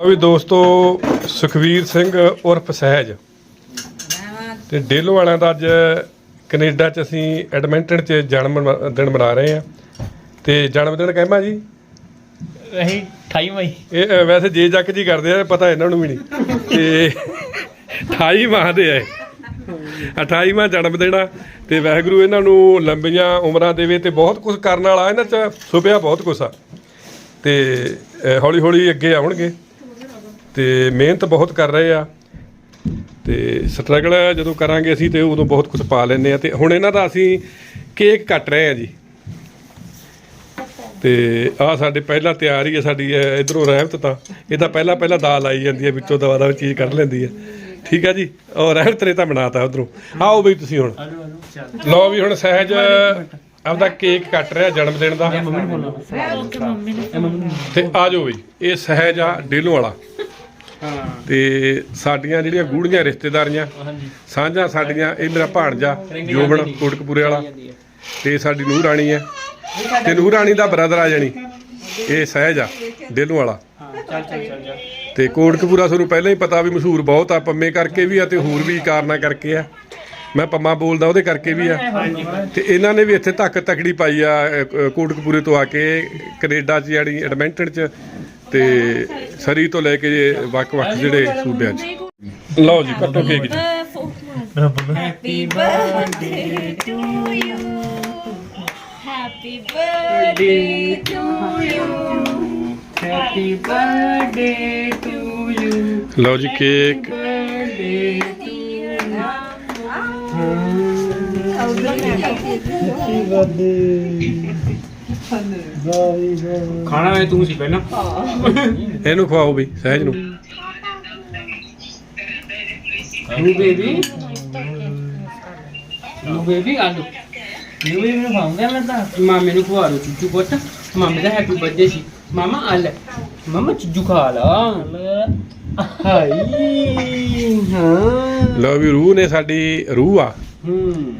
ਆ ਵੀ ਦੋਸਤੋ ਸੁਖਵੀਰ ਸਿੰਘ ਉਰਫ ਸਹਿਜ। ਤੇ ਡੇਲੋ ਵਾਲਿਆਂ ਦਾ ਅੱਜ ਕੈਨੇਡਾ ਚ ਅਸੀਂ ਐਡਮਿੰਟਨ ਚ ਜਨਮ ਦਿਨ ਮਨਾ ਰਹੇ ਆ ਤੇ ਜਨਮ ਦਿਨ ਕਹਿਮਾ ਜੀ? ਅਸੀਂ 28 ਮਈ। ਇਹ ਵੈਸੇ ਜੇ ਜੱਕ ਜੀ ਕਰਦੇ ਆ ਪਤਾ ਇਹਨਾਂ ਨੂੰ ਵੀ ਨਹੀਂ। ਤੇ 28 ਮਾਹ ਦੇ ਆ ਇਹ। 28 ਮਾਹ ਜਨਮ ਦੇਣਾ ਤੇ ਵਾਹਿਗੁਰੂ ਇਹਨਾਂ ਨੂੰ ਲੰਬੀਆਂ ਉਮਰਾਂ ਦੇਵੇ ਤੇ ਬਹੁਤ ਕੁਝ ਕਰਨ ਵਾਲਾ ਇਹਨਾਂ ਚ ਸੁਪਿਆ ਬਹੁਤ ਕੁਝ ਆ। ਤੇ ਹੌਲੀ ਹੌਲੀ ਅੱਗੇ ਆਉਣਗੇ। ਤੇ ਮਿਹਨਤ ਬਹੁਤ ਕਰ ਰਹੇ ਆ। ਤੇ ਸਟਰਗਲ ਜਦੋਂ ਕਰਾਂਗੇ ਅਸੀਂ ਤੇ ਉਦੋਂ ਬਹੁਤ ਕੁਝ ਪਾ ਲੈਂਦੇ ਆ। ਤੇ ਹੁਣ ਇਹਨਾਂ ਦਾ ਅਸੀਂ ਕੇਕ ਕੱਟ ਰਹੇ ਆ ਜੀ। ਤੇ ਆ ਸਾਡੇ ਪਹਿਲਾਂ ਤਿਆਰ ਹੀ ਹੈ ਸਾਡੀ ਇਧਰੋਂ ਰਹਿਮਤ ਤਾਂ। ਇਹ ਤਾਂ ਪਹਿਲਾਂ ਪਹਿਲਾਂ ਦਾਲ ਆਈ ਜਾਂਦੀ ਹੈ ਵਿੱਚੋਂ ਦਵਾ ਦਾ ਚੀਜ਼ ਕੱਢ ਲੈਂਦੀ ਹੈ ਠੀਕ ਹੈ ਜੀ? ਔਰ ਰਹਿਮਤ ਨੇ ਤਾਂ ਬਣਾਤਾ ਉਧਰੋਂ। ਆਓ ਬਈ ਤੁਸੀਂ ਹੁਣ। ਲਓ ਵੀ ਹੁਣ ਸਹਿਜ ਆਪਦਾ ਕੇਕ ਕੱਟ ਰਿਹਾ ਜਨਮ ਦਿਨ ਦਾ। ਤੇ ਆ ਜਾਓ ਬਈ ਇਹ ਸਹਿਜ ਆ ਡੇਲੋਂ ਵਾਲਾ। ਹਾਂ ਤੇ ਸਾਡੀਆਂ ਜਿਹੜੀਆਂ ਗੂੜੀਆਂ ਰਿਸ਼ਤੇਦਾਰੀਆਂ ਹਾਂਜੀ। ਸਾਂਝਾਂ ਸਾਡੀਆਂ ਇਹ ਮੇਰਾ ਭਾਣਜਾ ਜੋਬਨ ਕੋਟਕਪੂਰੇ ਵਾਲਾ। ਤੇ ਸਾਡੀ ਨੂੰਹ ਰਾਣੀ ਹੈ। ਤੇ ਨੂੰਹ ਰਾਣੀ ਦਾ ਬ੍ਰਦਰ ਆ ਜਾਣੀ। ਇਹ ਸਹਿਜ ਆ ਡੇਲੋਂ ਵਾਲਾ। ਹਾਂ ਚੱਲ ਚੱਲ ਚੱਲ ਚੱਲ। ਤੇ ਕੋਟਕਪੂਰਾ ਤੁਹਾਨੂੰ ਪਹਿਲਾਂ ਹੀ ਪਤਾ ਵੀ ਮਸ਼ਹੂਰ ਬਹੁਤ ਆ ਪੰਮੇ ਕਰਕੇ ਵੀ ਆ ਤੇ ਹੋਰ ਵੀ ਕਾਰਨਾਂ ਕਰਕੇ ਆ। ਮੈਂ ਪੰਮਾ ਬੋਲਦਾ ਉਹਦੇ ਕਰਕੇ ਵੀ ਆ। ਤੇ ਇਹਨਾਂ ਨੇ ਵੀ ਇੱਥੇ ਤੱਕ ਤਕੜੀ ਪਾਈ ਆ ਕੋਟਕਪੂਰੇ ਤੋਂ ਆ ਕੇ ਕੈਨੇਡਾ 'ਚ ਜਿਹੜੀ ਐਡਮਿੰਟਨ 'ਚ ਤੇ ਸਰੀ ਤੋਂ ਲੈ ਕੇ ਵੱਖ-ਵੱਖ ਜਿਹੜੇ ਸੂਬਿਆਂ 'ਚ। ਲਓ ਜੀ ਕੱਟੋ ਕੇਕ ਜੀ। Happy birthday to you. Happy birthday to you. Happy birthday to you ਲਓ ਜੀ ਕੇਕ। ਬਰਥਡੇ ਖਾਣਾ। ਹੈ ਤੂੰ ਸੀ ਪਹਿਲਾਂ। ਇਹਨੂੰ ਖਵਾਓ ਵੀ ਸਹਿਜ ਨੂੰ। ਨੂੰ ਬੇਬੀ ਨੂੰ ਬੇਬੀ ਆਲੂ। ਨੂੰ ਬੇਬੀ ਨੂੰ ਖਾਉਂਗਾ ਮੈਂ ਤਾਂ। ਮਾਮੇ ਨੂੰ ਖਵਾ ਦੋ ਚੁੱਚੂ ਪੁੱਤ। ਮਾਮੇ ਦਾ ਹੈਪੀ ਬਰਥਡੇ ਸੀ। ਮਾਮਾ ਆ ਲੈ ਮਾਮਾ ਚੁੱਚੂ ਖਾ ਲਾ। ਹਾਈ ਹਾਂ। ਲਓ ਵੀ ਰੂਹ ਨੇ ਸਾਡੀ ਰੂਹ ਆ। ਹੂੰ।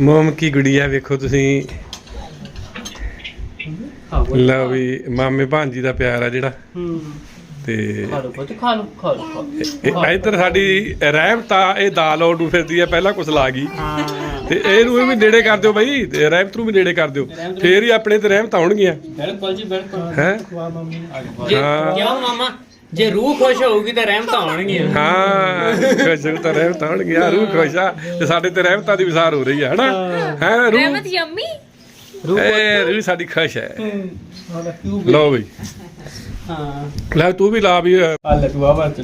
ਮੋਮ ਕੀ ਗੁੜੀਆ ਵੇਖੋ ਤੁਸੀਂ। ਲਓ ਵੀ ਮਾਮੇ ਭਾਂਜੀ ਦਾ ਪਿਆਰ ਆ ਜਿਹੜਾ। ਹੂੰ। ਤੇ ਖਾ ਲਓ ਪੁੱਤ ਖਾ ਲਓ ਖਾ ਲਓ ਖਾ ਲਓ। ਇਹ ਇੱਧਰ ਸਾਡੀ ਰਹਿਮਤ ਆ ਇਹ ਦਾਲ ਆਉਡੂ ਫਿਰਦੀ ਆ ਪਹਿਲਾਂ ਕੁਛ ਲਾ ਗਈ। ਹਾਂ। ਤੇ ਇਹਨੂੰ ਵੀ ਨੇੜੇ ਕਰ ਦਿਓ ਬਾਈ ਤੇ ਰਹਿਮਤ ਨੂੰ ਵੀ ਨੇੜੇ ਕਰ ਦਿਓ। ਫੇਰ ਹੀ ਆਪਣੇ ਤੇ ਰਹਿਮਤ ਆਉਣਗੀਆਂ ਬਿਲਕੁਲ ਜੀ ਬਿਲਕੁਲ। ਹੈ? ਜੇ ਹਾਂ। ਕਿਉਂ ਮਾਮਾ? ਜੇ ਰੂਹ ਖੁਸ਼ ਹੋਊਗੀ ਤਾਂ ਰਹਿਮਤਾਂ ਆਉਣਗੀਆਂ ਹਾਂ ਖੁਸ਼ ਤਾਂ ਰਹਿਮਤ ਆਉਣਗੀਆਂ ਰੂਹ ਖੁਸ਼ ਆ ਤੇ ਸਾਡੇ ਤੇ ਰਹਿਮਤਾਂ ਦੀ ਵਿਸਾਰ ਹੋ ਰਹੀ ਆ ਹਨਾ? ਹੈ ਰੂਹ ਰਹਿਮਤ ਯੰਮੀ? ਰੂਹ ਇਹ ਰੂਹ ਸਾਡੀ ਖੁਸ਼ ਹੈ। ਹਾਂ ਲਓ ਬਈ। ਲੈ ਤੂੰ ਵੀ ਲਾ ਵੀ। ਅ, ਆ ਲੈ ਤੂੰ ਆ ਬਾਤ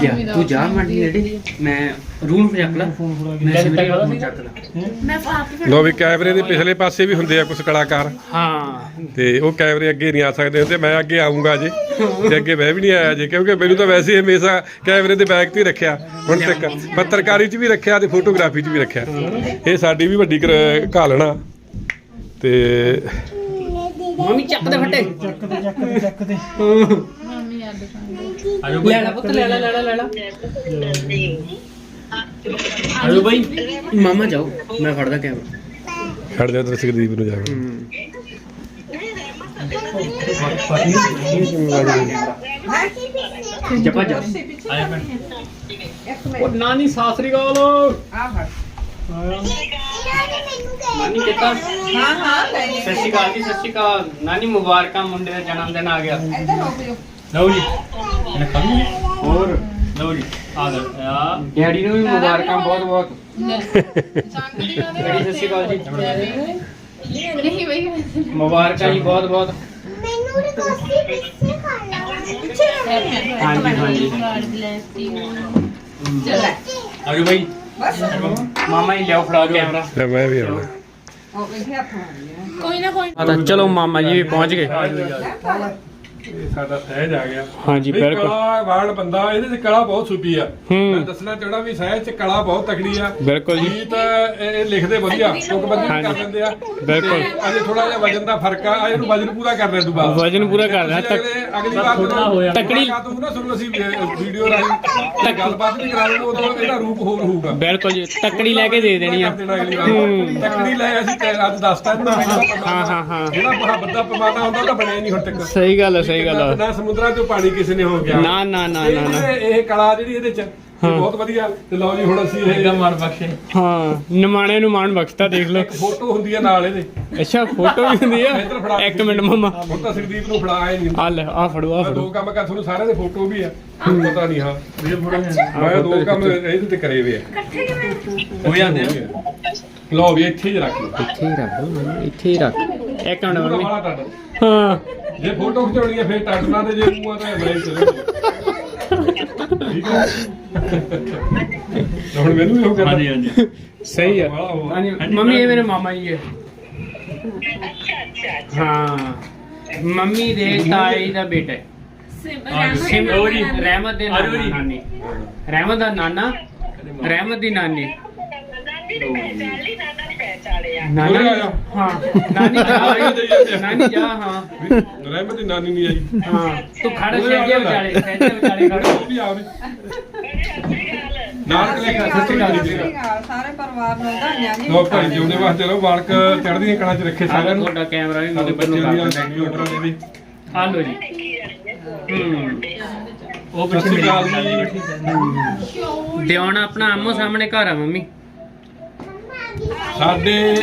ਜਾ ਤੂੰ ਜਾ ਮੰਡੀ ਨੇੜੇ ਮੈਂ ਰੂਹ ਨੂੰ ਚੱਕ ਲਾ। ਮੈਂ ਸਵੇਰੇ ਫੋਨ ਚੱਕ ਲਾ ਮੈਂ ਆਪ ਲਓ ਵੀ ਕੈਮਰੇ ਦੇ ਪਿਛਲੇ ਪਾਸੇ ਵੀ ਹੁੰਦੇ ਆ ਕੁਝ ਕਲਾਕਾਰ। ਹਾਂ। ਤੇ ਉਹ ਕੈਮਰੇ ਅੱਗੇ ਨਹੀਂ ਆ ਸਕਦੇ ਹੁੰਦੇ ਮੈਂ ਅੱਗੇ ਆਉਂਗਾ ਜੇ। ਤੇ ਅੱਗੇ ਮੈਂ ਵੀ ਨਹੀਂ ਆਇਆ ਜੇ ਕਿਉਂਕਿ ਮੈਨੂੰ ਤਾਂ ਵੈਸੇ ਹੀ ਹਮੇਸ਼ਾ ਕੈਮਰੇ ਦੇ ਬੈਕ ਤੇ ਹੀ ਰੱਖਿਆ। ਹੁਣ ਤੱਕ ਪੱਤਰਕਾਰੀ 'ਚ ਵੀ ਰੱਖਿਆ ਤੇ ਫੋਟੋਗ੍ਰਾਫੀ 'ਚ ਵੀ ਰੱਖਿਆ। ਇਹ ਸਾਡੀ ਵੀ ਵੱਡੀ ਘਾਲਣਾ। ਤੇ ਮੰਮੀ ਚੱਕ ਦੇ ਫੱਟੇ। ਮੰਮੀ ਯਾਦ ਲੈ ਲੈ ਪੁੱਤ ਲੈ ਲੈ ਲੈ ਲੈ ਲੈ ਲੈ। ਆਜੋ ਬਾਈ। ਮਾਮਾ ਜਾਓ ਮੈਂ ਫੜਦਾ ਕੈਮਰਾ ਛੱਡ ਦੇ ਉਧਰ ਸੁਖਦੀਪ ਨੂੰ ਜਾ ਕੇ। ਜਪਾ ਜਾ। ਉਹ ਨਾਨੀ ਸਾਸਰੀ ਗਾਲ ਨਾਨੀ ਕਿੱਦਾਂ? ਹਾਂ ਹਾਂ ਸਤਿ ਸ਼੍ਰੀ ਅਕਾਲ ਜੀ ਸਤਿ ਸ਼੍ਰੀ ਅਕਾਲ। ਨਾਨੀ ਮੁਬਾਰਕਾਂ ਮੁੰਡੇ ਦਾ ਜਨਮ ਦਿਨ ਆ ਗਿਆ। ਇੱਧਰ ਹੋ ਜਾਓ ਲਓ ਜੀ ਇਹਨੇ ਖਾਣੀ ਹੋਰ ਲਓ ਜੀ ਆ ਗਏ ਆ ਡੈਡੀ ਨੂੰ ਵੀ ਮੁਬਾਰਕਾਂ ਬਹੁਤ ਬਹੁਤ ਡੈਡੀ ਸਤਿ ਸ਼੍ਰੀ ਅਕਾਲ ਜੀ ਨਹੀਂ ਬਈ ਮੁਬਾਰਕਾਂ ਜੀ ਬਹੁਤ ਬਹੁਤ ਹਾਂਜੀ ਹਾਂਜੀ ਗਾਡ ਬlesਸ ਯੂ ਚੱਲ ਆਜੋ ਬਾਈ ਬਸ ਮਾਮਾ ਹੀ ਲਿਆਓ ਫੜਾ ਕੈਮਰਾ ਲੈ ਮੈਂ ਵੀ ਆਉਣਾ ਉਹ ਵੇਖਿਆ ਹੱਥ ਮਾਰ ਲਿਆ ਕੋਈ ਨਾ ਕੋਈ ਆ ਤਾਂ ਚਲੋ ਮਾਮਾ ਜੀ ਵੀ ਪਹੁੰਚ ਗਏ ਇਹ ਸਾਡਾ ਸਹਿਜ ਆ ਗਿਆ ਹਾਂਜੀ, ਬਿਲਕੁਲ। ਕਲਾ ਵਾਣ ਬੰਦਾ ਇਹਦੇ ਚ ਕਲਾ ਬਹੁਤ ਛੁਪੀ ਆ ਹੂੰ। ਮੈਂ ਦੱਸਣਾ ਚਾਹਣਾ ਵੀ ਸਹਿਜ ਚ ਕਲਾ ਬਹੁਤ ਤਕੜੀ ਆ ਬਿਲਕੁਲ ਜੀ। ਗੀਤ ਇਹ ਇਹ ਲਿਖਦੇ ਵਧੀਆ ਲੋਕ ਬੰਦੇ ਕਰ ਹਾਂਜੀ। ਲੈਂਦੇ ਆ ਬਿਲਕੁਲ। ਤੇ ਅਜੇ ਥੋੜਾ ਜਿਹਾ ਵਜਨ ਦਾ ਫ਼ਰਕ ਆ ਇਹਨੂੰ ਵਜਨ ਪੂਰਾ ਕਰ ਲੈ ਤੂੰ ਬਾਅਦ ਵਜ਼ਨ ਪੂਰਾ ਕਰ ਲਿਆ, ਤੁਸੀਂ ਅਗਲੇ- ਅਗਲੀ ਵਾਰ ਜਦੋਂ ਤਕੜੀ- ਤੂੰ ਨਾ ਸੁਣੋ ਅਸੀਂ ਵੀਡੀਓ ਰਾਹੀਂ ਗੱਲਬਾਤ ਵੀ ਕਰਾ ਲਵਾਂਗੇ ਉਦੋਂ ਇਹਦਾ ਰੂਪ ਹੋਰ ਹੋਊਗਾ ਬਿਲਕੁਲ ਜੀ ਤੱਕੜੀ ਲੈ ਕੇ ਦੇ ਦੇਣੀ ਆ। ਤਕੜੀ ਲੈ ਅਸੀਂ ਅੱਜ ਦੱਸਤਾ ਹਾਂ, ਹਾਂ, ਹਾਂ। ਜਿਹੜਾ ਬੜਾ ਬੰਦਾ ਪਮਾਨਾ ਹੁੰਦਾ ਉਹ ਤਾਂ ਬਣਿਆ ਨਹੀਂ ਹੁਣ ਤੱਕ ਸਹੀ ਗੱਲ ਹੈ ਸਹੀ ਗੱਲ ਹੈ ਨਾ ਸਮੁੰਦਰਾਂ ਚੋਂ ਪਾਣੀ ਕਿਸੇ ਨੇ ਹੋ ਗਿਆ। ਨਾ, ਨਾ, ਨਾ, ਇਹ ਨਾ, ਨਾ। ਇਹ- ਇਹ ਕਲਾ ਜਿਹੜੀ ਇਹਦੇ ਚ ਇਹ। ਬਹੁਤ ਵਧੀਆ। ਤੇ ਲਓ ਜੀ ਹੁਣ ਅਸੀਂ ਇਹ ਮਾਣ ਬਖਸ਼ੇ। ਹਾਂ ਨਿਮਾਣੇ ਨੂੰ ਮਾਣ ਬਖਸ਼ਤਾ ਦੇਖ ਲਓ। ਇੱਕ ਫੋਟੋ ਹੁੰਦੀ ਆ ਨਾਲ ਇਹਦੇ। ਅੱਛਾ ਫੋਟੋ ਵੀ ਹੁੰਦੀ ਆ? ਇੱਕ ਮਿੰਟ ਮਮਾ। ਹੁਣ ਤਾਂ ਸਰਦੀਪ ਨੂੰ ਫੜਾ ਆਏ ਨਹੀਂ ਆ ਲੈ ਆ ਫੜੋ ਆ ਦੋ ਕੰਮ ਕਰ ਤੁਹਾਨੂੰ ਸਾਰਿਆਂ ਦੇ ਫੋਟੋ ਵੀ ਆ। ਪਤਾ ਨਹੀਂ ਹਾਂ। ਮੈਂ ਦੋ ਕੰਮ ਇਹਦੇ ਤੇ ਕਰੇ ਵੇ ਆ। ਇਕੱਠੇ ਕਿਵੇਂ? ਹੋ ਜਾਂਦੇ ਆ। ਲਓ ਵੀ ਇੱਥੇ ਹੀ ਰੱਖ ਲਓ। ਇੱਥੇ ਹੀ ਰੱਖ ਦੋ ਇੱਥੇ ਹੀ ਰੱਖ ਇੱਕ ਮਿੰਟ ਮੰਮੀ। ਹਾਂ। ਜੇ ਫੋਟੋ ਖਿਚਾਉਣੀ ਹੈ ਫਿਰ ਟੱਡ ਨਾ ਤੇ ਜੇ ਮੂੰਹਾਂ ਤਾਂ ਬੜੇ ਚਲੋ। ਠੀਕ ਹੈ? ਹੁਣ ਮੈਨੂੰ ਵੀ ਉਹ ਕਰਨਾ। ਹਾਂਜੀ ਹਾਂਜੀ। ਸਹੀ ਆ ਹਾਂਜੀ ਮੰਮੀ ਇਹ ਮੇਰੇ ਮਾਮਾ ਜੀ ਹੈ। ਹਾਂ। ਮੰਮੀ ਦੇ ਤਾਏ ਦਾ ਬੇਟਾ ਹੈ। ਸਿਮ ਰਹਿਮਤ ਦੇ ਨਾਨਾ ਨਾਨੀ। ਰਹਿਮਤ ਦਾ ਨਾਨਾ ਰਹਿਮਤ ਦੀ ਨਾਨੀ। ਨਾਨੀ ਉਰੇ ਆ ਜਾ। ਹਾਂ। ਨਾਨੀ ਜਾ ਨਾਨੀ ਜਾ ਹਾਂ। ਰਹਿਮਤ ਦੀ ਨਾਨੀ ਨਹੀਂ ਆਈ। ਹਾਂ। ਤੂੰ ਖੜ ਸਹਿਜੇ ਵਿਚਾਲੇ ਸਹਿਜੇ ਵਿਚਾਲੇ ਖੜ। ਉਹ ਵੀ ਆਵੇ ਨਾਲ ਕਲੇਖਾ ਸੱਚੀ ਗੱਲ। ਜੀ ਸਾਰੇ ਪਰਿਵਾਰ ਨੂੰ ਵਧਾਈਆਂ ਜੀ। ਲੋ ਭਾਈ ਜਿਉਂਦੇ ਵਾਸਤੇ ਰਹੋ ਮਾਲਕ ਚੜ੍ਹਦੀਆਂ ਕਲਾਂ 'ਚ ਰੱਖੇ ਸਾਰਿਆਂ ਨੂੰ। ਤੁਹਾਡਾ ਕੈਮਰਾ ਵੀ ਸਾਡੇ ਮੇਰੇ ਬੱਚਿਆਂ ਦੀਆਂ ਕੋਲ ਚੰਗੀਆਂ ਉਮਰਾਂ ਦੇ ਵੀ। ਆ ਲੋ ਜੀ। ਹੂੰ ਉਹ ਪਿੱਛੇ ਗੱਲ ਜੀ। ਦਿਉਣਾ ਆਪਣਾ ਆਮੋ ਸਾਹਮਣੇ ਘਰ ਆ ਮੰਮੀ। ਸਾਡੇ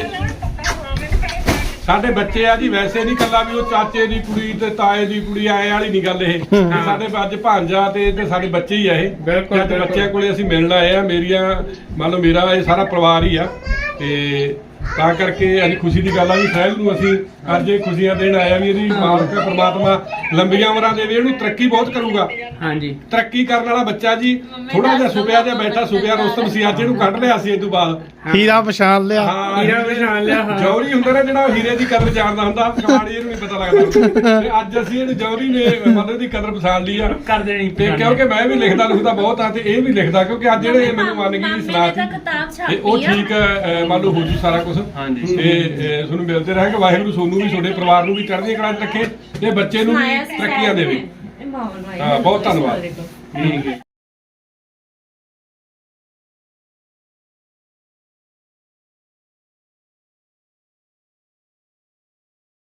ਸਾਡੇ ਬੱਚੇ ਆ ਜੀ ਵੈਸੇ ਨਹੀਂ ਕੱਲਾ ਵੀ ਉਹ ਚਾਚੇ ਦੀ ਕੁੜੀ ਤੇ ਤਾਏ ਦੀ ਕੁੜੀ ਆਏ ਵਾਲੀ ਨਹੀਂ ਗੱਲ ਇਹ। ਸਾਡੇ ਅੱਜ ਭਾਂਜਾ ਤੇ ਤੇ ਸਾਡੇ ਬੱਚੇ ਹੀ ਆ ਇਹ। ਬਿਲਕੁਲ। ਬੱਚਿਆਂ ਕੋਲੇ ਅਸੀਂ ਮਿਲਣ ਆਏ ਆ ਮੇਰੀਆਂ ਮੰਨ ਲਓ ਮੇਰਾ ਇਹ ਸਾਰਾ ਪਰਿਵਾਰ ਹੀ ਆ। ਤੇ ਤਾਂ ਕਰਕੇ ਅੱਜ ਖੁਸ਼ੀ ਦੀ ਗੱਲ ਆ ਵੀ ਸਾਹਿਲ ਨੂੰ ਅਸੀਂ ਅੱਜ ਇਹ ਖੁਸ਼ੀਆਂ ਦੇਣ ਆਏ ਆ ਵੀ ਇਹਦੀ ਮਾਲਕ ਪ੍ਰਮਾਤਮਾ ਲੰਬੀਆਂ ਉਮਰਾਂ ਦੇਵੇ ਇਹਨੂੰ ਤਰੱਕੀ ਬਹੁਤ ਕਰੂਗਾ। ਹਾਂਜੀ। ਤਰੱਕੀ ਕਰਨ ਵਾਲਾ ਬੱਚਾ ਜੀ ਥੋੜਾ ਜਿਹਾ ਸੁਪਿਆ ਜਿਹਾ ਬੈਠਾ ਸੁਪਿਆ ਰੁਸਤਮ ਸੀ ਅੱਜ ਇਹਨੂੰ ਕੱਢ ਲਿਆ ਸੀ ਇਹ ਤੋਂ ਬਾਅਦ। ਹੀਰਾ ਪਛਾਣ ਲਿਆ। ਹਾਂ। ਹੀਰਾ ਪਛਾਣ ਲਿਆ, ਹਾਂ। ਜੌਹਰੀ ਹੁੰਦਾ ਨਾ ਜਿਹੜਾ ਉਹ ਹੀਰੇ ਦੀ ਕਦਰ ਜਾਣਦਾ ਹੁੰਦਾ ਕਮਾੜੀ ਇਹਨੂੰ ਨਹੀਂ ਪਤਾ ਲੱਗਦਾ। ਤੇ ਅੱਜ ਅਸੀਂ ਇਹਨੂੰ ਜੌਹਰੀ ਨੇ ਮਤਲਬ ਦੀ ਕਦਰ ਪਛਾਣ ਲਈ ਆ। ਕਰ ਦੇਣੀ ਤੇ ਕਿਉਂਕਿ ਮੈਂ ਵੀ ਲਿਖਦਾ ਲਿਖਦਾ ਬਹੁਤ ਆ ਤੇ ਇਹ ਵੀ ਲਿਖਦਾ ਕਿਉਂਕਿ ਅੱਜ ਜਿਹੜੇ ਮੈਨੂੰ ਮੰਨ ਗਈ ਦੀ ਸਲਾਹ ਤਾਂ ਸੀ। ਛਾਪੀ ਤੇ ਉਹ ਆ। ਠੀਕ ਅ, ਮੰਨ ਲਓ ਹੋ ਜੂ ਸਾਰਾ ਕੁਝ ਹਾਂਜੀ। ਤੇ ਅ, ਤੁਹਾਨੂੰ ਮਿਲਦੇ ਰਹੇ ਕਿ ਵਾਹਿਗੁਰੂ ਸੋਨੂੰ ਵੀ ਤੁਹਾਡੇ ਪਰਿਵਾਰ ਨੂੰ ਵੀ ਚੜ੍ਹਦੀਆਂ ਕਲਾਂ 'ਚ ਰੱਖੇ ਤੇ ਬੱਚੇ ਨੂੰ ਵੀ ਤਰੱਕੀਆਂ ਦੇਵੇ। ਇਹ ਮਾਹੌਲ ਭਾਈ ਹਾਂ ਬਹੁਤ ਧੰਨਵਾਦ। ਠੀਕ ਹੈ।